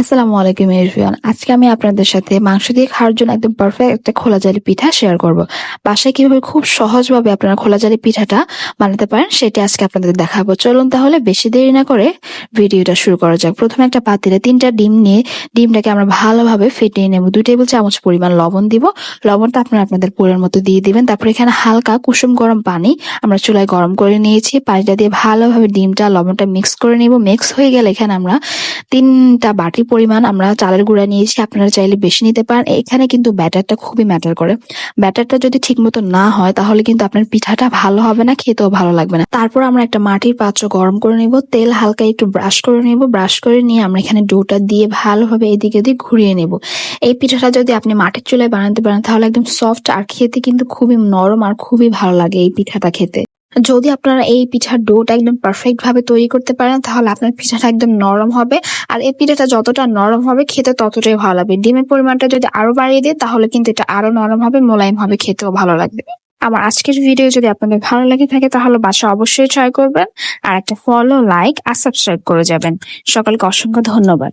আসসালামু আলাইকুম এরফিয়ান আজকে আমি আপনাদের সাথে মাংস দিয়ে খাওয়ার জন্য একদম পারফেক্ট একটা খোলা জালি পিঠা শেয়ার করব। বাসায় কীভাবে খুব সহজভাবে আপনারা খোলা জালি পিঠাটা বানাতে পারেন সেটা আজকে আপনাদের দেখাবো। চলুন তাহলে বেশি দেরি না করে ভিডিওটা শুরু করা যাক। প্রথমে একটা পাতিলে তিনটা ডিম নিয়ে ডিমটাকে আমরা ভালোভাবে ফেটিয়ে নেব। দুই টেবিল চামচ পরিমাণ লবণ দিব। লবণটা আপনারা আপনাদের পরিমাণ মতো দিয়ে দিবেন। তারপর এখানে হালকা কুসুম গরম পানি আমরা চুলায় গরম করে নিয়েছি। পানিটা দিয়ে ভালোভাবে ডিমটা লবণটা মিক্স করে নিব। মিক্স হয়ে গেলে এখানে আমরা তিনটা বাটির পরিমাণ আমরা চালের গুঁড়া নিয়েছি, আপনারা চাইলে বেশি নিতে পারেন। এখানে কিন্তু ব্যাটারটা খুবই ম্যাটার করে। ব্যাটারটা যদি ঠিক মতো না হয়, তাহলে কিন্তু আপনার পিঠাটা ভালো হবে না, খেতেও ভালো লাগবে না। তারপর আমরা একটা মাটির পাত্র গরম করে নিব, তেল হালকা একটু ব্রাশ করে নিব। ব্রাশ করে নিয়ে আমরা এখানে ডোটা দিয়ে ভালোভাবে এদিকে ওদিক ঘুরিয়ে নেব। এই পিঠাটা যদি আপনি মাটির চুলায় বানাতে পারেন, তাহলে একদম সফট আর খেতে কিন্তু খুবই নরম আর খুবই ভালো লাগে এই পিঠাটা খেতে। যদি আপনারা এই পিঠার ডোটা একদম পারফেক্ট ভাবে তৈরি করতে পারেন, তাহলে আপনার পিঠাটা একদম নরম হবে। আর এই পিঠাটা যতটা নরম হবে, খেতে ততটাই ভালো লাগবে। ডিমের পরিমাণটা যদি আরও বাড়িয়ে দেয়, তাহলে কিন্তু এটা আরও নরম হবে, মোলায়েম হবে, খেতেও ভালো লাগবে। আমার আজকের ভিডিও যদি আপনাদের ভালো লাগে থাকে, তাহলে বাসা অবশ্যই ট্রাই করবেন। আর একটা ফলো লাইক আর সাবস্ক্রাইব করে যাবেন। সকলকে অসংখ্য ধন্যবাদ।